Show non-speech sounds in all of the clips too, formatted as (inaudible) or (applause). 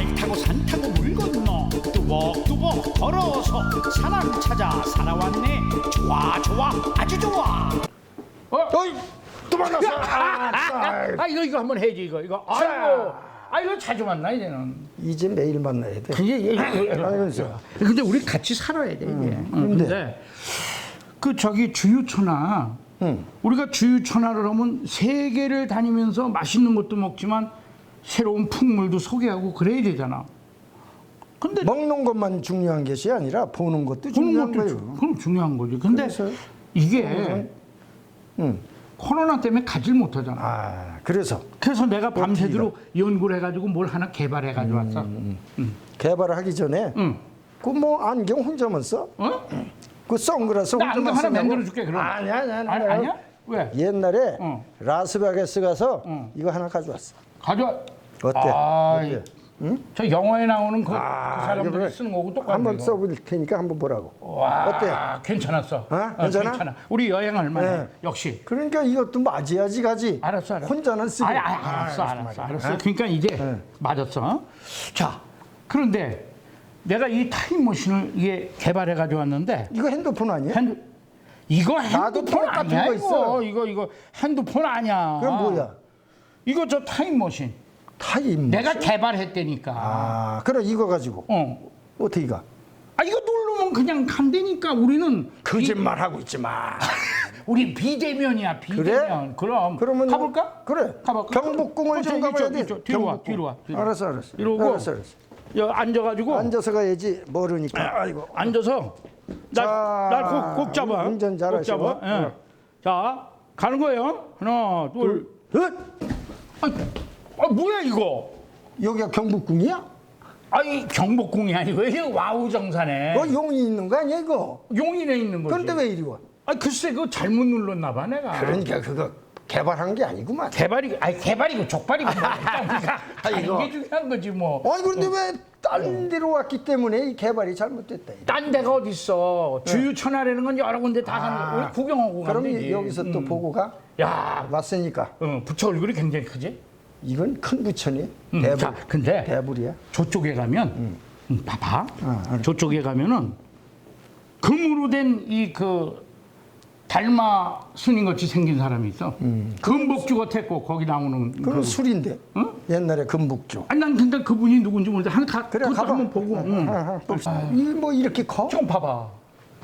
말 타고 산 타고 물 건너 뚜벅뚜벅 걸어서 사랑 찾아 살아왔네. 좋아 좋아 아주 좋아. 어이 도망갔어. 아, 아, 아 이거 이거 한번 해야지 이거. 이거 아이고. 아 이거 자주 만나 이제는. 이제 매일 만나야 돼. 그게 아이면서. 근데 우리 같이 살아야 돼 이게. 응, 근데? 근데 그 저기 주유천하. 응. 우리가 주유천하를 하면 세계를 다니면서 맛있는 것도 먹지만 새로운 풍물도 소개하고 그래야 되잖아 근데 먹는 것만 중요한 것이 아니라 보는 것도 중요한 거예요. 주- 그럼 중요한 거지 근데 그래서 이게 응. 코로나 때문에 가질 못하잖아 아 그래서 그래서 내가 밤새도록 연구를 해가지고 뭘 하나 개발해 가지고 왔어. 개발을 하기 전에 응. 그뭐 안경 혼자만 써? 어? 그 선글라스 나 안경 혼자만 하나? 만들어 줄게 그럼. 아니야 아니야 아니, 아니야. 아니야? 왜? 옛날에 어. 라스베가스 가서 어. 이거 하나 가져왔어. 가져와. 어때? 아, 어때? 저 영화에 나오는 그, 아, 그 사람들이 이거를 쓰는 거고 똑같네. 한번 이거. 써볼 테니까 한번 보라고. 와, 어때? 괜찮았어. 어? 괜찮아? 괜찮아. 우리 여행 얼마나? 네. 역시. 그러니까 이것도 맞아야지 가지. 알았어, 알았어. 혼자는 쓰고. 아니, 아니, 알았어, 알았어, 알았어. 그러니까 이제 네. 맞았어. 자, 그런데 내가 이 타임머신을 이게 개발해 가지고 왔는데 이거 핸드폰 아니야? 핸드 이거 나도 핸드폰 똑같은 아니야 거 이거 있어. 이거 이거 핸드폰 아니야. 그럼 뭐야? 이거 저 타임머신 타임. 내가 개발했다니까. 아, 그래 이거 가지고 어. 어떻게 가? 아 이거 누르면 그냥 간다니까 우리는 거짓말 하고 있지 마. 비, (laughs) 우리 비대면이야 비대면. 그럼 그러면 가볼까? 그래. 가볼까? 경복궁을 어, 저좀 가봐야 돼. 뒤로 와. 뒤로 와. 뒤로 와. 알았어, 알았어. 이러고 알았어, 알았어. 여기 앉아가지고 앉아서 가야지 모르니까. 아 이고. 앉아서 자, 날날꼭 잡아. 운전 잘하시고. 꼭 잡아. 예. 어. 자 가는 거예요. 하나 둘. 어? 아, 아 뭐야 이거? 여기가 경복궁이야? 아이 경복궁이 아니고 이게 와우정산에 어, 용이 있는 거 아니야 이거? 용인에 있는 거지. 그런데 왜 이리 와? 아 글쎄 그거 잘못 눌렀나 봐 내가. 그러니까 그거 개발한 게 아니구만. 개발이 아니 개발이고 족발이고 뭐 그러니까 아이고. 이게 중요한 거지 뭐. 아니 그런데 왜 다른 데로 왔기 때문에 이 개발이 잘못됐다. 이거. 딴 데가 어디 있어? 주유 천하라는 건 여러 군데 다 가는 우리 구경하고 그럼 되지. 여기서 또 보고 가? 야, 왔으니까 어, 부처 얼굴이 굉장히 크지? 이건 큰 부처니? 음, 대불. 자, 근데 대불이야. 저쪽에 가면 음, 봐봐. 어, 알았어. 저쪽에 가면은 금으로 된 이 그 달마 스님 같이 생긴 사람이 있어. 금복주 같았고 거기 나오는 그건 그. 술인데. 응? 옛날에 금북주. 아니 난 근데 그분이 누군지 모르는데 한 가, 그래 그것도 가봐. 한번 보고. 응. 아, 아, 봅시다. 이게 뭐 이렇게 커? 좀 봐봐.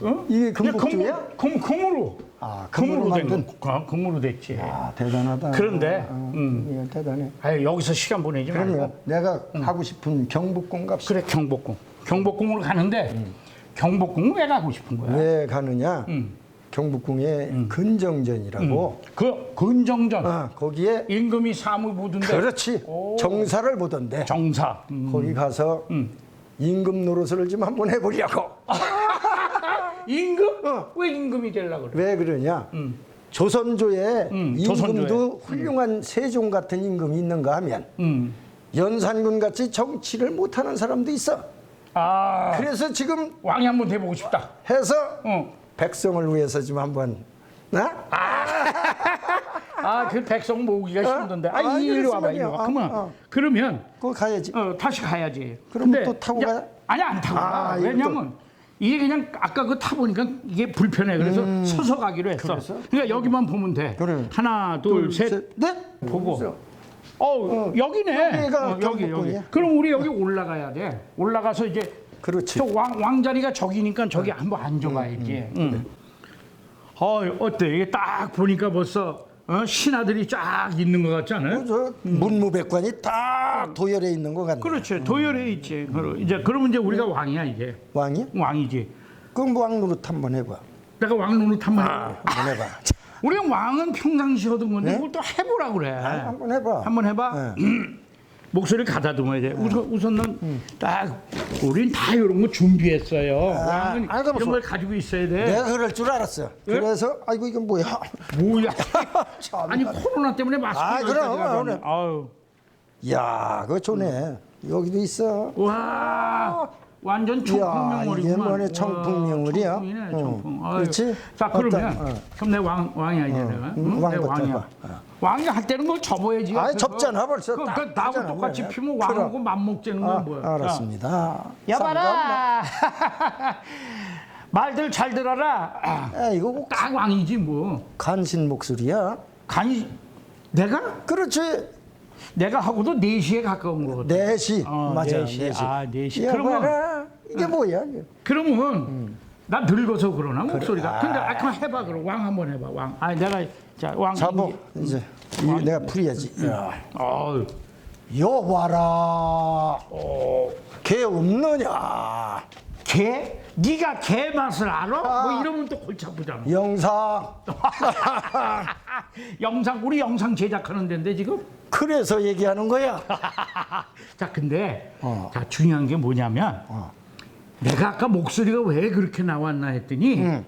어? 이게 금복주야? 금, 금, 금으로. 아, 금으로 금으로 된 만든? 거. 아, 금으로 됐지. 아 대단하다. 그런데, 아, 음. 이거 대단해. 아유, 여기서 시간 보내지 그러면 말고. 내가 하고 싶은 경복궁 갑시다. 그래, 경복궁. 경복궁으로 가는데, 경복궁 왜 가고 싶은 거야? 왜 가느냐? 음. 경복궁에 근정전이라고. 그 근정전. 아, 거기에 임금이 사무 보던데. 그렇지 오. 정사를 보던데 정사. 음. 거기 가서 임금 노릇을 좀 한번 해보려고. (laughs) 임금? 어. 왜 임금이 되려고 그래? 왜 그러냐? 음. 조선조에 음, 임금도 조선조에. 훌륭한 세종 같은 임금이 있는가 하면 음. 연산군 같이 정치를 못하는 사람도 있어. 아, 그래서 지금 왕이 한번 돼보고 싶다. 해서 어. 백성을 위해서 좀 한번 나? 아, 그 백성 모으기가 힘든데. 아, 아, 이리 와봐. 이리 와. 어, 그러면, 어. 그러면, 그거 가야지. 어, 다시 가야지. 그럼 근데 또 타고 가요? 아니, 안 타고 아, 가. 왜냐면, 이게 그냥 아까 그 타 보니까 이게 불편해. 그래서 서서 가기로 했어. 음. 그래서? 그러니까 여기만 보면 돼. 그래. 하나, 둘, 셋. 네? 보고. 그래서 어, 여기네. 여기가 어, 여기, 여기. 경복궁이야? 그럼 우리 여기 올라가야 돼. 올라가서 이제 그렇지. 저 왕, 왕자리가 저기니까 저기 한번 앉아봐야지. 응. 어, 어때? 이게 딱 보니까 벌써 어? 신하들이 쫙 있는 것 같지 않아요? 저 문무백관이 딱 도열해 있는 것 같네. 그렇지. 도열에 있지. 그럼 이제 그러면 이제 우리가 왕이야 이제. 왕이? 왕이지. 그럼 왕 노릇 한번 해봐. 내가 왕 노릇 한번 해. 한번 해봐. (laughs) 우리가 왕은 평상시 하던 건데 그걸 또 해보라 그래. 아, 한번 해봐. 한번 해봐. 네. 목소리를 가다듬어야 돼. 우선, 우선은 딱 우린 다 이런 거 준비했어요. 왕은 아, 알아봤어. 이런 걸 가지고 있어야 돼. 내가 그럴 줄 알았어. 예? 그래서 아이고 이건 뭐야? (laughs) 뭐야? (laughs) 참. 아니 코로나 때문에 마스크 아, 그럼, 그럼. 아유. 야, 그거 좋네. 여기도 있어. 와. 완전 청풍명월이구만. 와, 청풍명월이야? 청풍이네, 어, 청풍. 아유. 그렇지? 자 그러면 어떤, 어. 그럼 내 왕 왕이야 이제 내가. 음, 응? 내 왕부터 왕이야. 해봐. 왕이 할 때는 걸 접어야지. 아, 그래서. 접잖아, 벌써. 그, 딱그 나하고 똑같이. 피면. 왕하고 맘먹자는 건 아, 뭐야? 자, 알았습니다. 여봐라. (laughs) 말들 잘 들어라. 아, 아, 이거 꼭 딱 왕이지 뭐. 간신 목소리야. 간이 내가 그렇지. 내가 하고도 4시에 가까운 거거든. 네시 어, 맞아. 네시. 네시. 아, 네시. 야, 그러면- 봐라. 이게 뭐야? 이게. 그러면 나 늙어서 그러나 목소리가. 근데 아 그럼 해봐 그럼 왕 한번 해봐 왕. 아 내가 자왕 잡어. 이제 이 내가 풀이야지. 야. 어 여봐라. 어, 개 없느냐? 개? 네가 개 맛을 알아? 아. 뭐 이러면 또 골치 아프잖아. 영상. (laughs) 영상 우리 영상 제작하는 데인데 지금. 그래서 얘기하는 거야. (laughs) 자 근데 어. 자 중요한 게 뭐냐면 어. 내가 아까 목소리가 왜 그렇게 나왔나 했더니 응.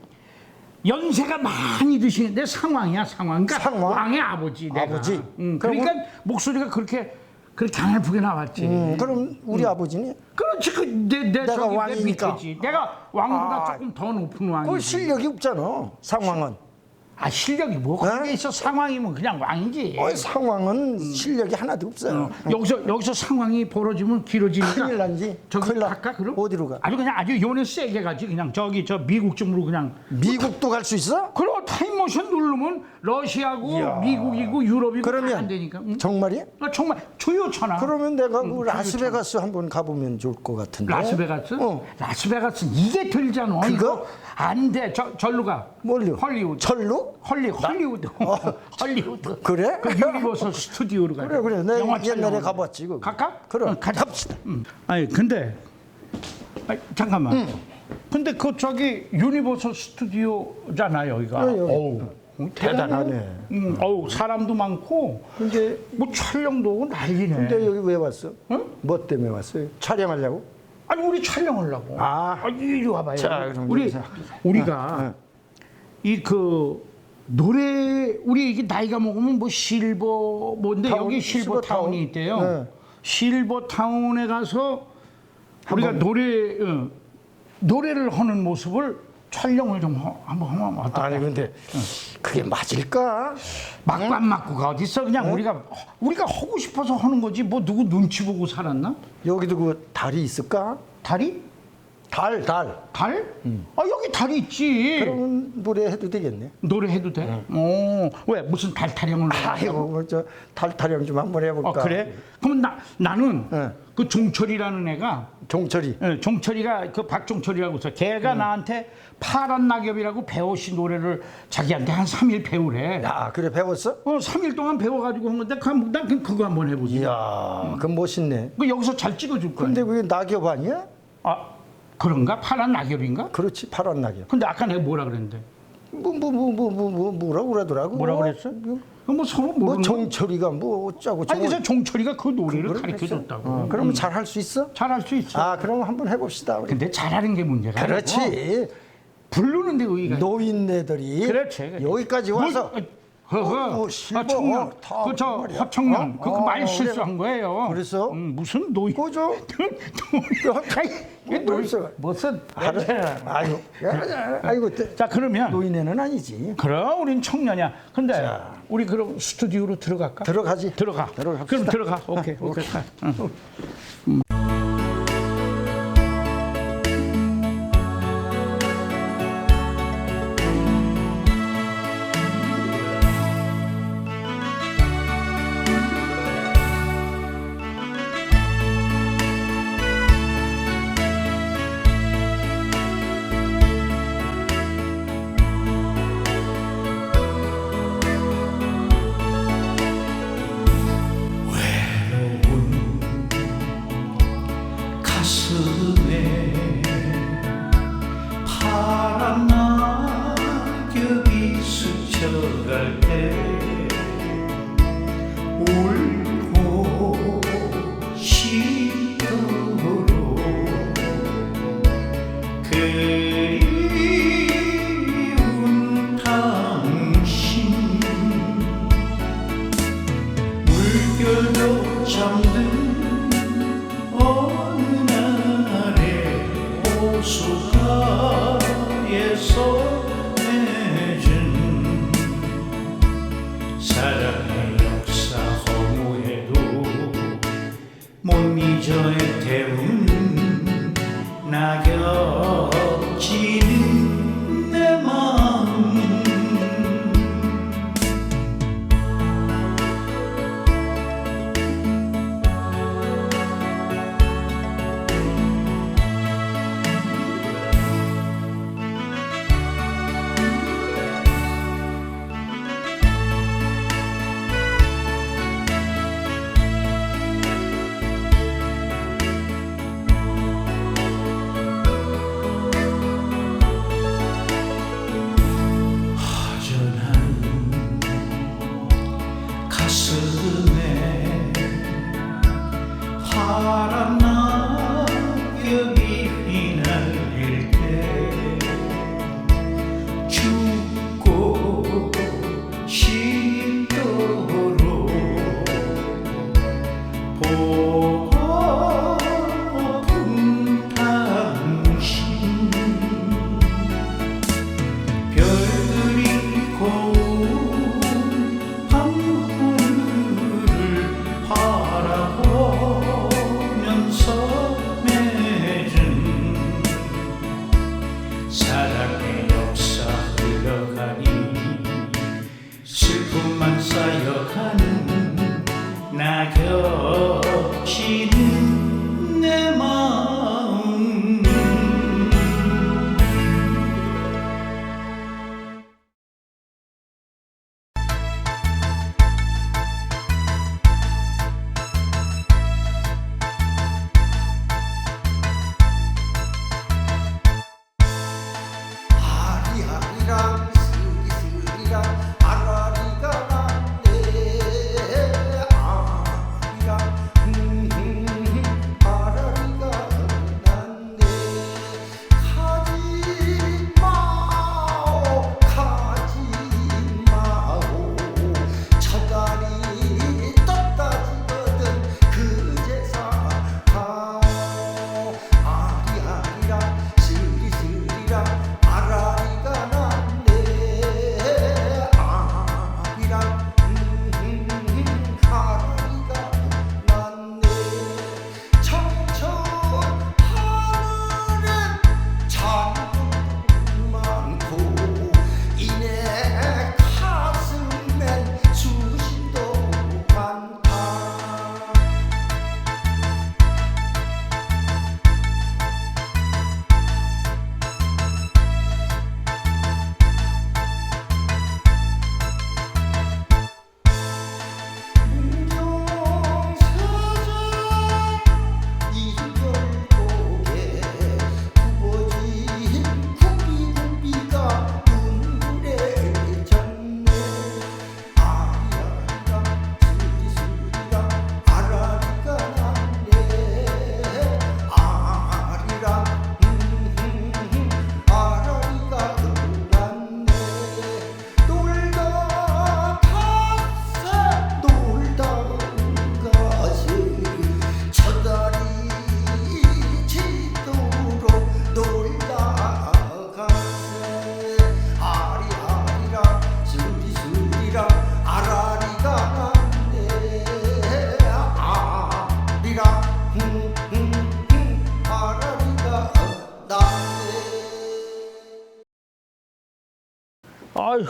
연세가 많이 드시는데 상황이야 상황. 그러니까 상황? 왕의 아버지 내가. 아버지? 응, 그럼 그러니까 목소리가 그렇게 그렇게 가늘프게 나왔지. 음, 그럼 우리 아버지니? 그렇지 그내 내 내가 저기 내 왕이니까. 밑에지. 내가 왕보다 아. 조금 더 높은 왕이지. 그 실력이 없잖아. 상황은. 아 실력이 뭐 그런 게 있어 상황이면 그냥 왕이지. 어, 상황은 실력이 하나도 없어요. 어, 여기서 여기서 상황이 벌어지면 길어지니까 큰일 난지. 저기 큰일 나. 갈까 그럼? 어디로 가? 아주 그냥 아주 요네 세게 가지 그냥 저기 저 미국 쪽으로 그냥. 미국도 갈 수 있어? 그리 고 타임머신 누르면 러시아고 이야. 미국이고 유럽이고 다안 그러면 되니까. 응? 정말이야? 아, 정말 조요천하. 그러면 내가 그 라스베가스 한번 가보면 좋을 것 같은데. 라스베가스? 어. 라스베가스 이게 들잖아. 그거? 이거 안 돼. 저 절로 가. 뭘요? 헐리우드. 철로? 헐리 헐리우드. 헐리우드. 어. (laughs) 그래? 그 유니버설 스튜디오로 가. 그래 그래. 내가 옛날에 가봤지. 그거. 갈까? 그럼 응, 가자. 갑시다. 음. 아니 근데 아니, 잠깐만. 근데 그 저기 유니버설 스튜디오잖아 여기가. 네, 여기. 어우, 대단하네. 음, 어우 사람도 많고 근데 뭐 촬영도 오고 난리네. 근데 여기 왜 왔어? 응? 뭐 때문에 왔어요? 촬영하려고? 아니 우리 촬영하려고. 아. 이리 와봐요. 자, 그럼 우리 여기서. 우리가 이 그 노래 우리 이게 나이가 먹으면 뭐 실버 뭔데 타운, 여기 실버 실버 타운. 타운이 있대요. 네. 실버 타운에 가서 우리가 노래 어, 노래를 하는 모습을 촬영을 좀 하- 한번 하면 어떨까? 아니 근데 그게 맞을까? 안 맞고가 어디 있어? 그냥 우리가 우리가 하고 싶어서 하는 거지 뭐 누구 눈치 보고 살았나? 여기도 그 달이 있을까? 달이? 달, 달. 달? 아 여기 달이 있지. 그러면 노래 해도 되겠네. 노래 해도 돼? 어, 왜 무슨 달 타령을? 아이고, 뭐 저 달 타령 좀 한번 해볼까? 어 그래? 그럼 나 나는 네. 그 종철이라는 애가 종철이. 예, 종철이가 그 박종철이라고 있어. 걔가 나한테 파란 낙엽이라고 배워시 노래를 자기한테 한 3일 배우래. 야, 그래 배웠어? 어, 3일 동안 배워가지고 한 건데 그, 난 그- 그거 한번 해보지. 이야, 그 멋있네. 그 여기서 잘 찍어줄 거야. 근데 그게 낙엽 아니야? 아 그런가? 파란 낙엽인가? 그렇지, 파란 낙엽. 근데 아까 내가 뭐라 그랬는데? 뭐 뭐 뭐 뭐 뭐 뭐 뭐라 그러더라고. 뭐라 그랬어? 뭐, 뭐 서로 뭐 모르는? 종철이가 뭐 어쩌고 아니. 그래서 종철이가 그 노래를 그걸 가르쳐? 줬다고. 어, 그러면 잘 할 수 있어? 잘할 수 있어. 아, 그럼 한번 해봅시다. 우리. 근데 잘하는 게 문제가 아니고 그렇지. 부르는데 의의가. 노인네들이 그렇지, 그렇지. 여기까지 와서 뭐, 허허 어, 어, 실버, 아, 청년 어, 다 그저 말이야. 허청년 어? 그 어, 말 그래. 실수한 거예요. 그래서? 음, 무슨 노인 그죠? (laughs) 노인 뭐 있어? 무슨 하루, 아이고, 야, 아이고, 때- 자 그러면 노인네는 아니지. 그럼 우린 청년이야. 근데 우리 그럼 스튜디오로 들어갈까? 들어가지. 들어가. 들어갑시다. 그럼 들어가. 오케이. 오케이. 가. 응. 돌아갈 때 울고 싶도록 그리운 당신. 물결도 잠든 어느 날에 호수가에서 전에 태운 낙엽. 낙엽 아휴.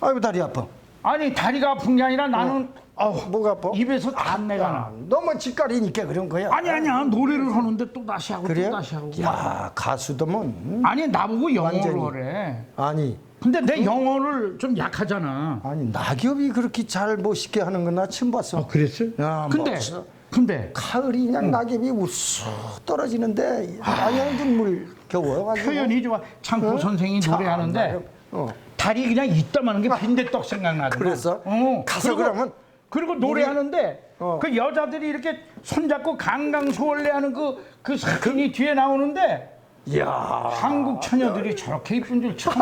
아이고 다리 아파 아니 다리가 아픈 게 아니라 나는 어우, 뭐가 아파? 입에서 담내가 나. 너무 짓가리니까 그런 거야 아니 아니야 노래를 하는데 또 다시 하고 그래요? 또 다시 하고. 야 가수도면 음? 아니 나보고 영어를 완전히. 하래. 아니 근데 내 영어를 좀 약하잖아. 아니 낙엽이 그렇게 잘 멋있게 하는 건나 처음 봤어. 그랬어? 야, 근데 멋져. 근데 가을이 그냥 낙엽이 우쑥 떨어지는데 양양 눈물 겨워가지고 표현이 좋아. 창포 어? 선생이 참, 노래하는데 어. 다리 그냥 있다마는 게 빈대떡 생각나더라. 그래서? 어. 가서 그리고- 그러면 그리고 노래하는데 어. 그 여자들이 이렇게 손잡고 강강소월래 하는 그 그 사진이 뒤에 나오는데 이야 한국 처녀들이 저렇게 이쁜 줄 처음.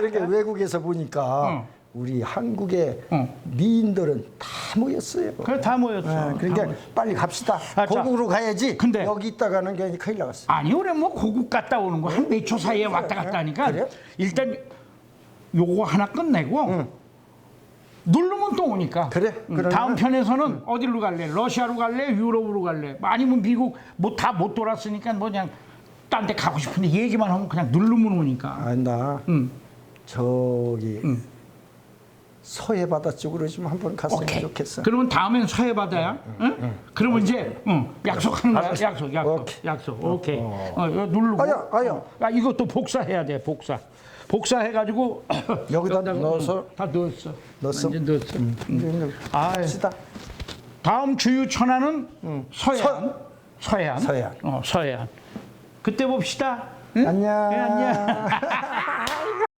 이렇게 (laughs) 외국에서 보니까 응. 우리 한국의 응. 미인들은 다 모였어요. 그래 다 모였어. 예, 다 그러니까. 빨리 갑시다. 아, 자. 고국으로 가야지. 근데- 여기 있다가는 괜히 큰일 나갔어. 아니 우리 뭐 고국 갔다 오는 거 한 몇 초 사이에 왔다 갔다 하니까 그래요? 일단 요거 하나 끝내고 누르면 또 오니까. 그래, 음, 그러면은- 다음 편에서는 어디로 갈래? 러시아로 갈래? 유럽으로 갈래? 아니면 미국 뭐 다 못 돌았으니까 뭐 그냥 딴 데 가고 싶은데 얘기만 하면 그냥 누르면 오니까. 아니 나 음. 저기 서해 바다 쪽으로 좀 한번 갔으면 오케이. 좋겠어. 그러면 다음엔 서해 바다야. 응? 그러면 이제 응, 약속하는 거야. 알았어. 약속, 약속, 오케이. 약속. 오케이. 어, 이거 누르고. 아야, 아야. 어, 아, 이것도 복사해야 돼. 복사. 복사해가지고 (coughs) 여기다 여기다가, 넣어서? 응, 다 넣었어. 넣었어? 완전 넣었어. 응. 아, 아이. 시다. 다음 주유 천안은 서해안. 서 해안. 서해안. 어, 서해안. 그때 봅시다. 응? 안녕. 네, 안녕. (laughs)